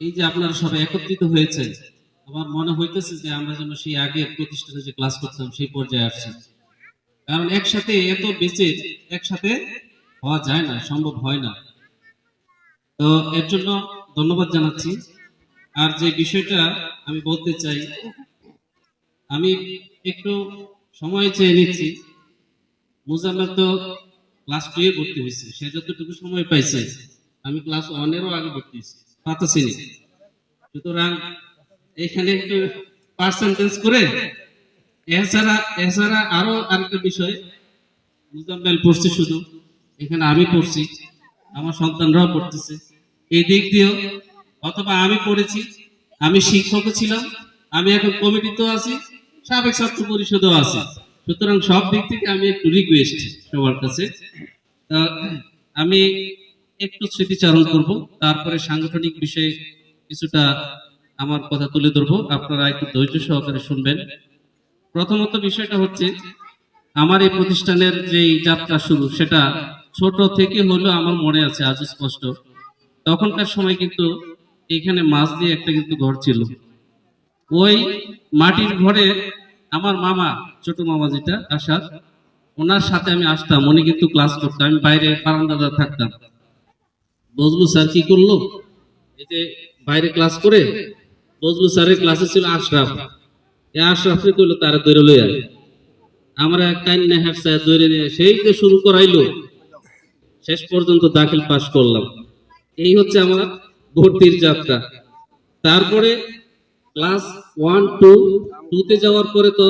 এই যে আপনারা সবাই একত্রিত হয়েছে, আমার মনে হইতেছে যে আমরা যেন সেই আগে প্রতিষ্ঠানে যে ক্লাস করতাম সেই পর্যায়ে আসছি। কারণ একসাথে এত বেঁচে একসাথে হওয়া যায় না, সম্ভব হয় না। তো এর জন্য ধন্যবাদ জানাচ্ছি। আর যে বিষয়টা আমি বলতে চাই, আমি একটু সময় চেয়ে নিচ্ছি। মুজাম্মেল তো ক্লাস টু এ ভর্তি হয়েছে, সে যতটুকু সময় পাইছে, আমি ক্লাস ওয়ানেরও আগে ভর্তি হয়েছি। সুতরাং এখানে একটু পার্সেন্টেজ করে, এছাড়া এছাড়া আরও আরেকটা বিষয় পড়ছে শুধু, এখানে আমি পড়ছি, আমার সন্তানরাও পড়তেছে। এই দিক দিয়েও, অথবা আমি পড়েছি, আমি শিক্ষকও ছিলাম, আমি এখন কমিটিতেও আছি, সাবেক ছাত্র পরিষদেও আছি। সুতরাং সব দিক থেকে আমি একটু রিকোয়েস্ট সবার কাছে। আমি একটু স্মৃতিচারণ করব, তারপরে সাংগঠনিক বিষয়ে কিছুটা আমার কথা তুলে ধরবো। আপনারা একটু ধৈর্য সহকারে শুনবেন। প্রথমত বিষয়টা হচ্ছে, আমার এই প্রতিষ্ঠানের যে যাত্রা শুরু, সেটা ছোট থেকে হলেও আমার মনে আছে আজ স্পষ্ট। তখনকার সময় কিন্তু এখানে মাছ দিয়ে একটা কিন্তু ঘর ছিল। ওই মাটির ঘরে আমার মামা, ছোট মামা যেটা আসার ওনার সাথে আমি আসতাম, উনি কিন্তু ক্লাস করতাম আমি বাইরে বারান্দাতে থাকতাম। বজলু স্যার কি করল? যে বাইরে ক্লাস করে বজলু স্যারের ক্লাসে ছিল আশরাফ। এই আশরাফে কইলো তারা দৌড়ে লইয়া আমরা কান্না হ্যাপসা দৌড়ে নিয়ে সেই যে শুরু করাইলো, শেষ পর্যন্ত দাখিল পাস করলাম। এই হচ্ছে আমার ভর্তির যাত্রা। তারপরে ক্লাস ওয়ান টু টুতে যাওয়ার পরে তো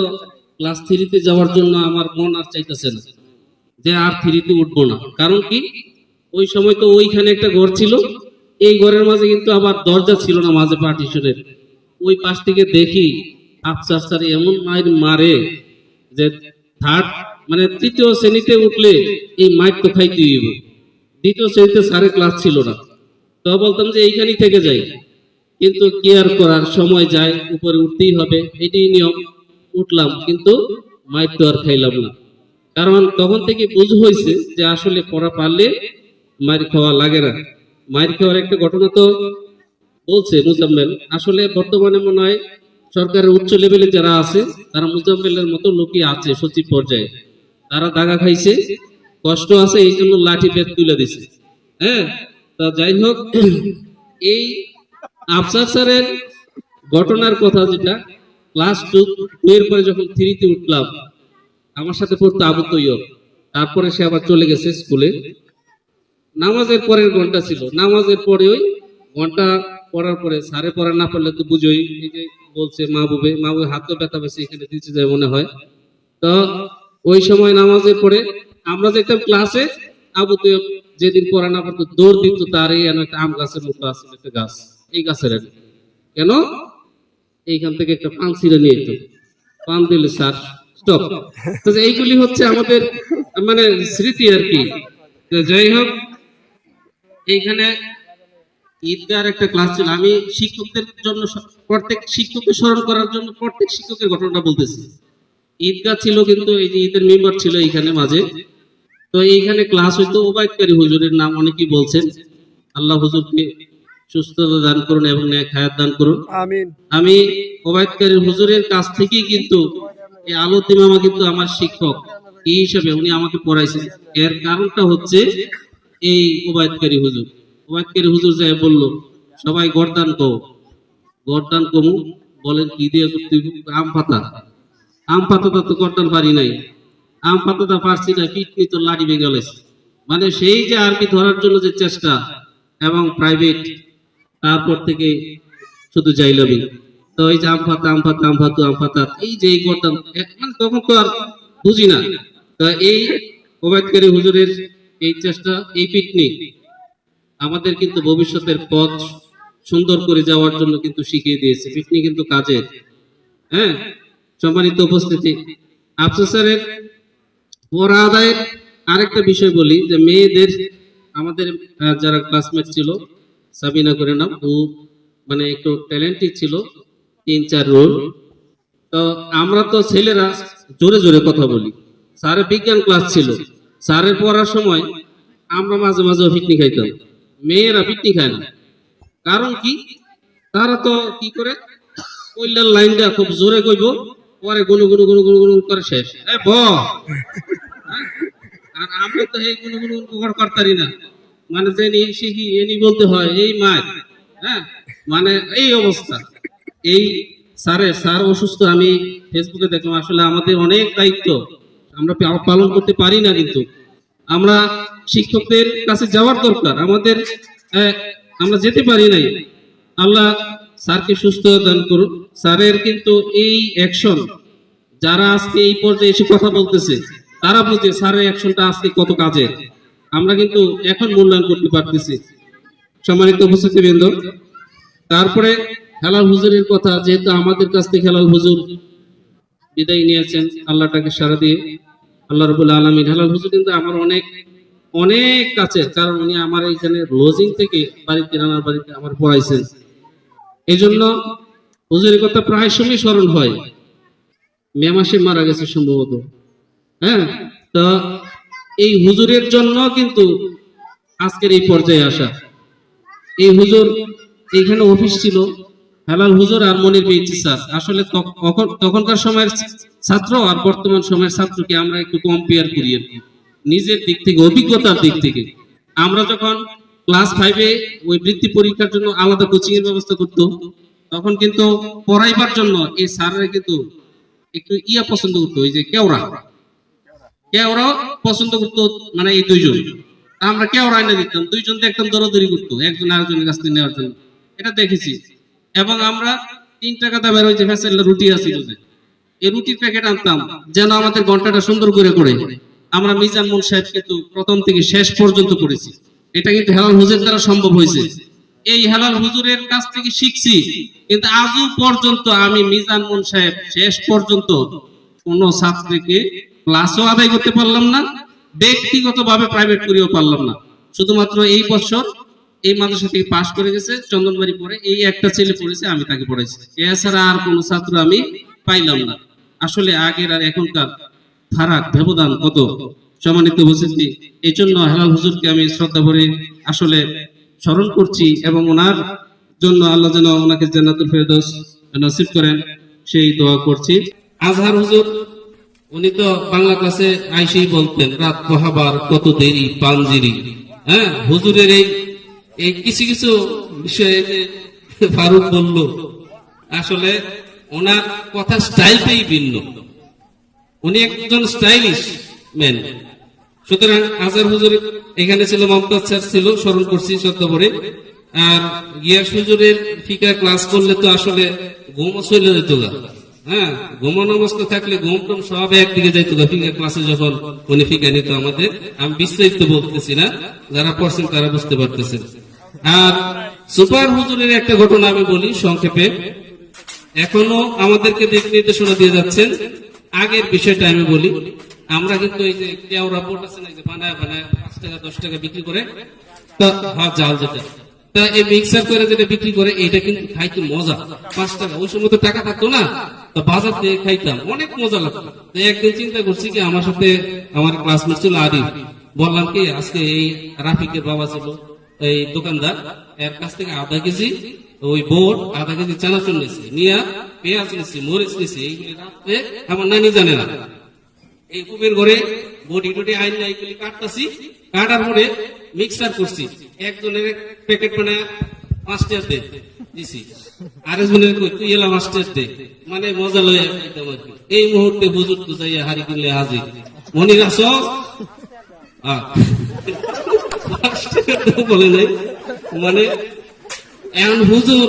ক্লাস থ্রিতে যাওয়ার জন্য আমার মন আর চাইতেছে না যে আর থ্রিতে উঠবো না। কারণ কি? ওই সময় তো ওইখানে একটা ঘর ছিল। এই ঘরের মাঝে কিন্তু আবার দরজা ছিল না মাঝে পার্টিশনের। ওই পাশ থেকে দেখি আফসার স্যার এমন মায়ের মারে যে থার্ড মানে তৃতীয় শ্রেণীতে উঠলে এই মাইক তো খাইতে দ্বিতীয় শ্রেণীতে স্যারের ক্লাস ছিল না। তো বলতাম যে এইখানেই থেকে যাই। কিন্তু কেয়ার করার, সময় যায়, উপরে উঠতেই হবে, এটাই নিয়ম। উঠলাম, কিন্তু মাইক তো আর খাইলাম না। কারণ তখন থেকে বুঝ হয়েছে যে আসলে পড়া পারলে মার খাওয়া লাগে না। মার খাওয়ার একটা ঘটনা তো বলছে মুজাম্মেল। আসলে বর্তমানে মনে হয় সরকারের উচ্চ লেভেলে যারা আছে, তারা মুজাম্মেলের মতো লোকই আছে সচিব পর্যায়ে। তারা দাগা খাইছে, কষ্ট আছে, এই জন্য লাঠি বেত তুলে দিছে। হ্যাঁ তা যাই হোক, এই আফসার স্যারের ঘটনার কথা যেটা ক্লাস টু এর পরে যখন থ্রিতে উঠলাম, আমার সাথে পড়তো আবু তৈয়ব। তারপরে সে আবার চলে গেছে স্কুলে। নামাজের পরের ঘণ্টা ছিল। নামাজের পরে ওই ঘণ্টা পড়ার পরে সারে পড়া না পারলে তো বুঝোই। যে বলছে মা বুবে মা বুবে হাতও ব্যথা পেয়েছে এখানে দিতে যায় মনে হয়। তো ওই সময় নামাজের পরে আমরা যেতাম ক্লাসে, আবু তৈয়ব যেদিন পড়া না পারতো দৌড় দিত তার এই একটা আম গাছের মতো আছে, একটা গাছ, এই গাছের কেন? এইখান থেকে একটা পান ছিঁড়ে নিয়ে যেত। পান দিলে স্যার, স্টপ। এইগুলি হচ্ছে আমাদের মানে স্মৃতি আর কি। যাই হোক এইখানে ঈদগার একটা ক্লাস ছিল। আমি শিক্ষকদের জন্য প্রত্যেক শিক্ষককে স্মরণ করার জন্য প্রত্যেক শিক্ষকের ঘটনাটা বলতেছি। ঈদগাহ ছিল কিন্তু এই যে ঈদের মেম্বার ছিল এইখানে মাঝে। তো এইখানে ক্লাস হইতো ওবায়দকারী হুজুরের নাম অনেকেই বলছেন। আল্লাহ হুজুরকে সুস্থতা দান করুন এবং ন্যায় খায়াত দান করুন। আমি ওবায়দকারী হুজুরের কাছ থেকেই কিন্তু এই মামা কিন্তু আমার শিক্ষক। এই হিসাবে উনি আমাকে পড়াইছেন। এর কারণটা হচ্ছে এই ওবায়দকারী হুজুর। ওবায়দকারী হুজুর যায় বলল, সবাই গরদান কো গরদান কমু? বলেন, কি দিয়ে? আম পাতা। আম পাতাটা তো গরদান পারি নাই। আম পাতাটা পারছি না, পিটনি তো লাড়ি গেছে মানে সেই যে আরবি ধরার জন্য যে চেষ্টা এবং প্রাইভেট, তারপর থেকে শুধু জাইলাবি তো এই যে আম পাতা আম পাতা, আম পাতু, আম পাতা, এই যে এই এ- মানে তখন তো আর বুঝি না। তো এই ওবায়দকারী হুজুরের এই চেষ্টা, এই পিকনিক আমাদের কিন্তু ভবিষ্যতের পথ সুন্দর করে যাওয়ার জন্য কিন্তু শিখিয়ে দিয়েছে। পিকনিক কিন্তু কাজের। হ্যাঁ? সম্মানিত উপস্থিতি। আফসোস স্যারের পড়া আদায়ের আরেকটা বিষয় বলি যে মেয়েদের আমাদের যারা ক্লাসমেট ছিল, সাবিনা করে নাম ও মানে একটু ট্যালেন্টেড ছিল, তিন চার রোল। তো আমরা তো ছেলেরা জোরে জোরে কথা বলি। স্যারের বিজ্ঞান ক্লাস ছিল। স্যারের পড়ার সময় আমরা মাঝে মাঝে পিকনিক খাইতাম। মেয়েরা পিকনিক খায় না। কারণ কি? তারা তো কি করে? কইলার লাইনটা খুব জোরে কইব, পরে গুনু গুনু গুনু গুনু গুনু করে শেষ। এ, ব। হ্যাঁ? আর আমরা তো এই গুনু গুনু গুনু করতারি না। মানে যে নি শিখি, এনি বলতে হয়, এই মার হ্যাঁ? মানে এই অবস্থা। এই স্যারের, স্যার অসুস্থ, আমি ফেসবুকে দেখলাম, আসলে আমাদের অনেক দায়িত্ব। আমরা পালন করতে পারি না কিন্তু। আমরা শিক্ষকদের কাছে যাওয়ার দরকার। আমাদের আমরা যেতে পারি নাই। আল্লাহ স্যারকে সুস্থ দান করুন স্যারের কিন্তু এই অ্যাকশন যারা আজকে এই পর্যায়ে এসে কথা বলতেছে, তারা বুঝে স্যারের অ্যাকশনটা আজকে কত কাজে। আমরা কিন্তু এখন মূল্যায়ন করতে পারতেছি। সম্মানিত উপস্থিতিবৃন্দ, তারপরে হেলাল হুজুরের কথা, যেহেতু আমাদের কাছ থেকে হেলাল হুজুর বিদায় নিয়েছেন, আল্লাহটাকে সারা দিয়ে আল্লাহ রবুল আলমিন। হেলাল হুজুর কিন্তু আমার অনেক অনেক কাছে কারণ উনি আমার এইখানে লজিং থেকে বাড়িতে রানার বাড়িতে আমার পড়াইছেন। এই জন্য হুজুরের কথা প্রায় সময় স্মরণ হয়। মে মাসে মারা গেছে সম্ভবত। হ্যাঁ? তো এই হুজুরের জন্য কিন্তু আজকের এই পর্যায়ে আসা। এই হুজুর এখানে অফিস ছিল। হেলাল হুজুর আর মনির পেয়েছি স্যার। আসলে তখনকার সময়ের ছাত্র আর বর্তমান সময়ের ছাত্রকে আমরা একটু কম্পেয়ার করি নিজের দিক থেকে, অভিজ্ঞতার দিক থেকে। আমরা যখন ক্লাস ফাইভে ওই বৃত্তি পরীক্ষার জন্য আলাদা কোচিং এর ব্যবস্থা করতো, তখন কিন্তু পড়াইবার জন্য এই স্যাররা কিন্তু একটু ইয়া পছন্দ করতো, ওই যে কেওড়া। কেওড়া পছন্দ করতো মানে এই দুইজন। আমরা কেওড়া এনে দিতাম, দুইজন দেখতাম দৌড়াদৌড়ি করতো, একজন আরেকজনের কাছ থেকে নেওয়ার জন্য। এটা দেখেছি। এবং আমরা তিন টাকা দামের ওই যে ফ্যাসেল রুটি আছিল যে এই রুটির প্যাকেট আনতাম, যেন আমাদের ঘন্টাটা সুন্দর করে করে আমরা মিজান মুন সাহেব কিন্তু প্রথম থেকে শেষ পর্যন্ত করেছি এটা কিন্তু হেলাল হুজুরের দ্বারা সম্ভব হয়েছে। এই হেলাল হুজুরের কাছ থেকে শিখছি, কিন্তু আজও পর্যন্ত আমি মিজান মুন সাহেব শেষ পর্যন্ত কোন ছাত্রীকে ক্লাসও আদায় করতে পারলাম না ব্যক্তিগত ভাবে প্রাইভেট করিও পারলাম না। শুধুমাত্র এই বছর এই মাদ্রাসা থেকে পাশ করে গেছে? চন্দনবাড়ি পড়ে। এই একটা ছেলে পড়েছে, আমি তাকে পড়াইছি। এছাড়া আর কোনো ছাত্র আমি পাইলাম না। আসলে আগের আর এখনকার ফারাক, ব্যবধান কত? সম্মানিত উপস্থিতি এই জন্য হেলাল হুজুরকে আমি শ্রদ্ধা ভরে আসলে স্মরণ করছি এবং ওনার জন্য আল্লাহ যেন ওনাকে জান্নাতুল ফেরদৌস নসিব করেন, সেই দোয়া করছি। আজহার হুজুর, উনি তো বাংলা ক্লাসে আইসেই বলতেন, রাত পোহাবার কত দেরি পাঞ্জিরি হ্যাঁ হুজুরের এই এই কিছু কিছু বিষয়ে ফারুক বলল, আসলে ওনার কথা স্টাইলটাই ভিন্ন। উনি একজন স্টাইলিশ ম্যান। সুতরাং আজার হুজুর এখানে ছিল, মমতাজ স্যার ছিল, স্মরণ করছি করে। আর গিয়াস হুজুরের ফিকা ক্লাস করলে তো আসলে ঘুমও চলে যেত। হ্যাঁ ঘুমানো অবস্থা থাকলে ঘুম টুম সব একদিকে যাইতো ফিকা ক্লাসে যখন উনি ফিকা নিত আমাদের, আমি বিস্তারিত বলতেছি না, যারা পড়ছেন তারা বুঝতে পারতেছেন। আর সুপার হুজুরের একটা ঘটনা আমি বলি সংক্ষেপে। এখনও আমাদেরকে দিক নির্দেশনা দিয়ে যাচ্ছেন। আগের বিষয়টা আমি বলি। আমরা কিন্তু এই যে কেওড়া বোট আছে না যে বানায় বানায় পাঁচ টাকা, দশ টাকা বিক্রি করে, তা জাল যেটা। তা এই মিক্সার করে যেটা বিক্রি করে এটা কিন্তু খাইতে মজা। পাঁচ টাকা, ওই সময় তো টাকা থাকতো না। তো বাজার থেকে খাইতাম, অনেক মজা লাগতো। একদিন চিন্তা করছি কি, আমার সাথে আমার ক্লাসমেট ছিল আরিফ। বললাম কি, আজকে এই রাফিকের বাবা ছিল। এই দোকানদার, এর কাছ থেকে আধা কেজি ওই বোট, আধা কেজি চানাচুর নিয়েছি নিয়ে পেঁয়াজ নিয়েছি মরিচ রাত্রে আমার নানি জানে না। এই কুবের ঘরে বডি টডি আইন এইগুলি কাটতাছি। কাটার পরে মিক্সার করছি। একজনের প্যাকেট পাঁচ টাকা দে দিছি। আরেকজনের তুই এলা মাস্টার দে মানে মজা লয়ে কি। এই মুহূর্তে হুজুর তো যাইয়া হারি কিনলে হাজির। মনির আস বলে নাই। মানে হুজুর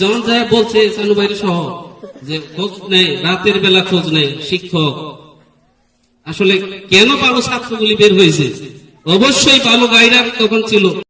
জন বলছে সানুবাইরি সহ, যে খোঁজ রাতের বেলা খোঁজ নেই, শিক্ষক। আসলে কেন ভালো ছাত্রগুলি বের হয়েছে? অবশ্যই ভালো গাইডার তখন ছিল।